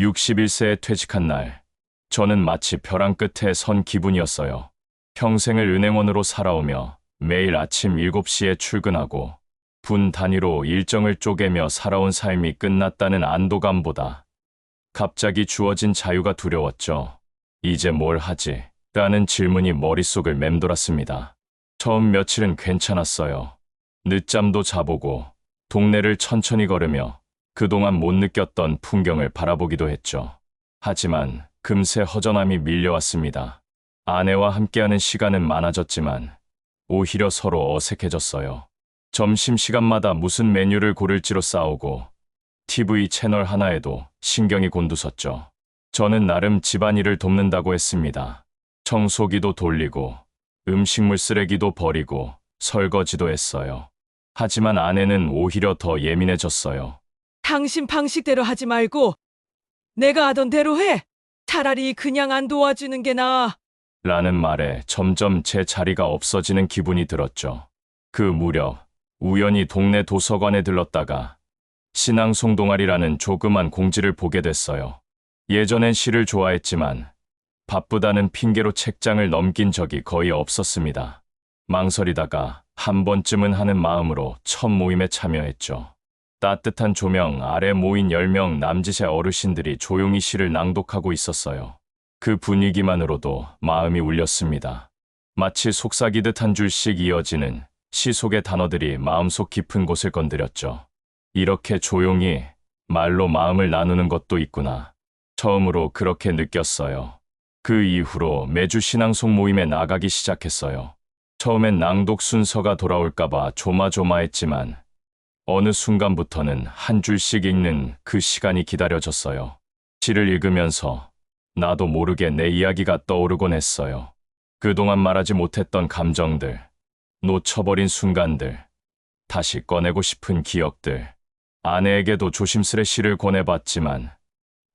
61세에 퇴직한 날, 저는 마치 벼랑 끝에 선 기분이었어요. 평생을 은행원으로 살아오며 매일 아침 7시에 출근하고 분 단위로 일정을 쪼개며 살아온 삶이 끝났다는 안도감보다 갑자기 주어진 자유가 두려웠죠. 이제 뭘 하지? 라는 질문이 머릿속을 맴돌았습니다. 처음 며칠은 괜찮았어요. 늦잠도 자보고 동네를 천천히 걸으며 그동안 못 느꼈던 풍경을 바라보기도 했죠. 하지만 금세 허전함이 밀려왔습니다. 아내와 함께하는 시간은 많아졌지만 오히려 서로 어색해졌어요. 점심시간마다 무슨 메뉴를 고를지로 싸우고 TV 채널 하나에도 신경이 곤두섰죠. 저는 나름 집안일을 돕는다고 했습니다. 청소기도 돌리고 음식물 쓰레기도 버리고 설거지도 했어요. 하지만 아내는 오히려 더 예민해졌어요. 당신 방식대로 하지 말고 내가 하던 대로 해. 차라리 그냥 안 도와주는 게 나아. 라는 말에 점점 제 자리가 없어지는 기분이 들었죠. 그 무렵 우연히 동네 도서관에 들렀다가 신앙송 동아리라는 조그만 공지를 보게 됐어요. 예전엔 시를 좋아했지만 바쁘다는 핑계로 책장을 넘긴 적이 거의 없었습니다. 망설이다가 한 번쯤은 하는 마음으로 첫 모임에 참여했죠. 따뜻한 조명 아래 모인 10명 남짓의 어르신들이 조용히 시를 낭독하고 있었어요. 그 분위기만으로도 마음이 울렸습니다. 마치 속삭이듯 한 줄씩 이어지는 시 속의 단어들이 마음속 깊은 곳을 건드렸죠. 이렇게 조용히 말로 마음을 나누는 것도 있구나. 처음으로 그렇게 느꼈어요. 그 이후로 매주 신앙송 모임에 나가기 시작했어요. 처음엔 낭독 순서가 돌아올까봐 조마조마했지만 어느 순간부터는 한 줄씩 읽는 그 시간이 기다려졌어요. 시를 읽으면서 나도 모르게 내 이야기가 떠오르곤 했어요. 그동안 말하지 못했던 감정들, 놓쳐버린 순간들, 다시 꺼내고 싶은 기억들. 아내에게도 조심스레 시를 권해봤지만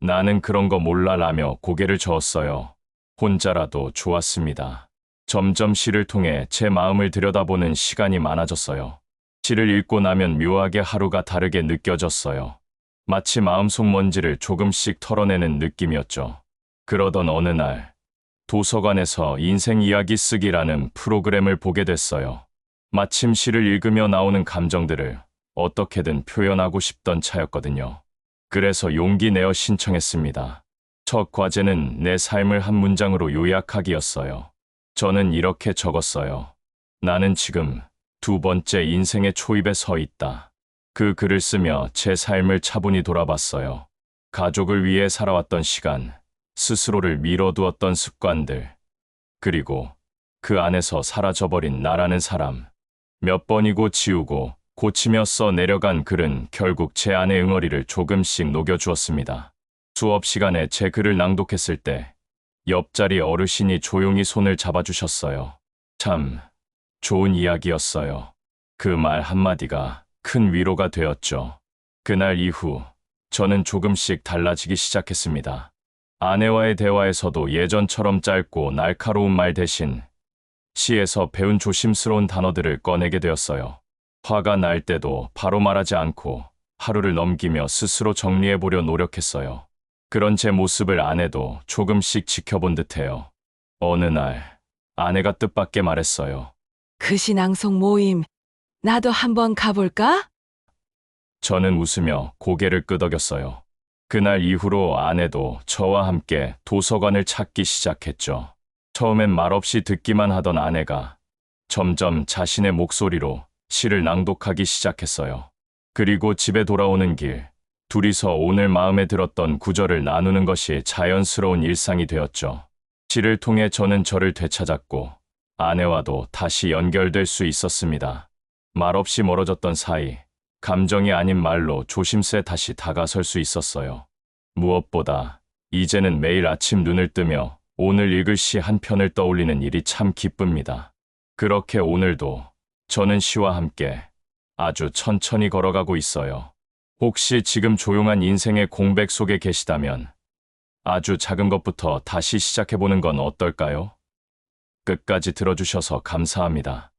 나는 그런 거 몰라라며 고개를 저었어요. 혼자라도 좋았습니다. 점점 시를 통해 제 마음을 들여다보는 시간이 많아졌어요. 시를 읽고 나면 묘하게 하루가 다르게 느껴졌어요. 마치 마음속 먼지를 조금씩 털어내는 느낌이었죠. 그러던 어느 날, 도서관에서 인생 이야기 쓰기라는 프로그램을 보게 됐어요. 마침 시를 읽으며 나오는 감정들을 어떻게든 표현하고 싶던 차였거든요. 그래서 용기 내어 신청했습니다. 첫 과제는 내 삶을 한 문장으로 요약하기였어요. 저는 이렇게 적었어요. 나는 지금 두 번째 인생의 초입에 서 있다. 그 글을 쓰며 제 삶을 차분히 돌아봤어요. 가족을 위해 살아왔던 시간, 스스로를 밀어두었던 습관들, 그리고 그 안에서 사라져버린 나라는 사람. 몇 번이고 지우고 고치며 써 내려간 글은 결국 제 안의 응어리를 조금씩 녹여주었습니다. 수업 시간에 제 글을 낭독했을 때 옆자리 어르신이 조용히 손을 잡아주셨어요. 참 좋은 이야기였어요. 그 말 한마디가 큰 위로가 되었죠. 그날 이후 저는 조금씩 달라지기 시작했습니다. 아내와의 대화에서도 예전처럼 짧고 날카로운 말 대신 시에서 배운 조심스러운 단어들을 꺼내게 되었어요. 화가 날 때도 바로 말하지 않고 하루를 넘기며 스스로 정리해 보려 노력했어요. 그런 제 모습을 아내도 조금씩 지켜본 듯해요. 어느 날 아내가 뜻밖의 말했어요. 그 신앙송 모임 나도 한번 가볼까? 저는 웃으며 고개를 끄덕였어요. 그날 이후로 아내도 저와 함께 도서관을 찾기 시작했죠. 처음엔 말없이 듣기만 하던 아내가 점점 자신의 목소리로 시를 낭독하기 시작했어요. 그리고 집에 돌아오는 길, 둘이서 오늘 마음에 들었던 구절을 나누는 것이 자연스러운 일상이 되었죠. 시를 통해 저는 저를 되찾았고 아내와도 다시 연결될 수 있었습니다. 말없이 멀어졌던 사이, 감정이 아닌 말로 조심스레 다시 다가설 수 있었어요. 무엇보다 이제는 매일 아침 눈을 뜨며 오늘 읽을 시 한 편을 떠올리는 일이 참 기쁩니다. 그렇게 오늘도 저는 시와 함께 아주 천천히 걸어가고 있어요. 혹시 지금 조용한 인생의 공백 속에 계시다면 아주 작은 것부터 다시 시작해보는 건 어떨까요? 끝까지 들어주셔서 감사합니다.